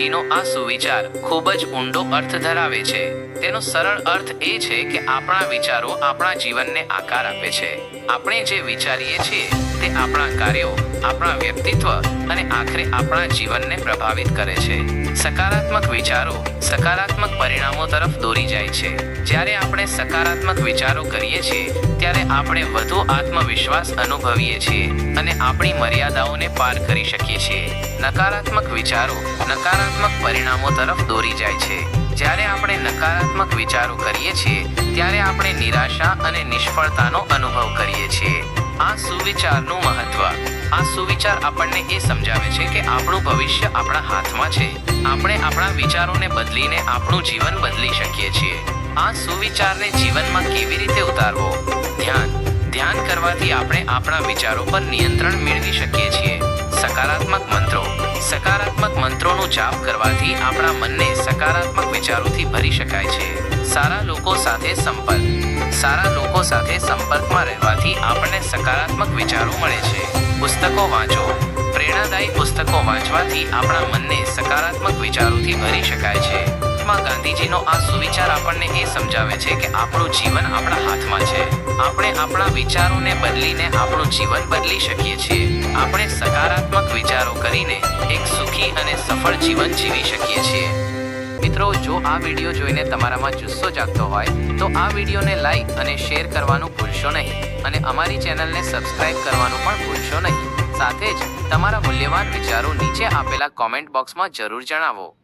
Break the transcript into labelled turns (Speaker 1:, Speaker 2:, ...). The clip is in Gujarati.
Speaker 1: એનો આ સુવિચાર ખૂબ જ ઊંડો અર્થ ધરાવે છે. તેનો સરળ અર્થ એ છે કે આપણા વિચારો આપણા જીવનને આકાર આપે છે. આપણે જે વિચારીએ છીએ તે આપણા કાર્યો, આપણા વ્યક્તિત્વ અને આખરે આપણા જીવનને પ્રભાવિત કરે છે. સકારાત્મક વિચારો સકારાત્મક પરિણામો તરફ દોરી જાય છે. જ્યારે આપણે સકારાત્મક વિચારો કરીએ છીએ, ત્યારે આપણે વધુ આત્મવિશ્વાસ અનુભવીએ છીએ અને આપણી મર્યાદાઓને પાર કરી શકીએ છીએ. નકારાત્મક વિચારો નકારાત્મક પરિણામો તરફ દોરી જાય છે. જ્યારે આપણે નકારાત્મક વિચારો કરીએ છીએ, ત્યારે આપણે નિરાશા અને નિષ્ફળતાનો અનુભવ કરીએ છીએ. આ સુવિચારનું મહત્વ. આ સુવિચાર આપણને એ સમજાવે છે કે આપણું ભવિષ્ય આપણા હાથમાં છે. આપણે આપણા વિચારોને બદલીને આપણું જીવન બદલી શકીએ છીએ. આ સુવિચારને જીવનમાં કેવી રીતે ઉતારવો? ધ્યાન. ધ્યાન કરવાથી આપણે આપણા વિચારો પર નિયંત્રણ મેળવી શકીએ મંત્રોનું જાપ કરવાથી આપણા મનને સકારાત્મક વિચારોથી ભરી શકાય છે. સારા લોકો સાથે સંપર્ક. સારા લોકો સાથે સંપર્કમાં રહેવાથી આપણને સકારાત્મક વિચારો મળે છે. પુસ્તકો વાંચો. પ્રેરણાદાયી પુસ્તકો વાંચવાથી આપણા મનને સકારાત્મક વિચારોથી ભરી શકાય છે. મહાત્મા ગાંધીજીનો આ સુવિચાર આપણને એ સમજાવે છે કે આપણું જીવન આપણા હાથમાં છે. આપણે આપણા વિચારોને બદલીને આપણું જીવન બદલી શકીએ છીએ. આપણે સકારાત્મક વિચારો કરીને એક સુખી અને સફળ જીવન જીવી શકીએ છીએ. મિત્રો, જો આ વીડિયો જોઈને તમારામાં જુસ્સો જાગતો હોય, તો આ વિડીયોને લાઈક અને શેર કરવાનું ભૂલશો નહીં. અને અમારી ચેનલને સબસ્ક્રાઇબ કરવાનું પણ ભૂલશો નહીં. સાથે જ તમારા મૂલ્યવાન વિચારો નીચે આપેલા કોમેન્ટ બોક્સમાં જરૂર જણાવો.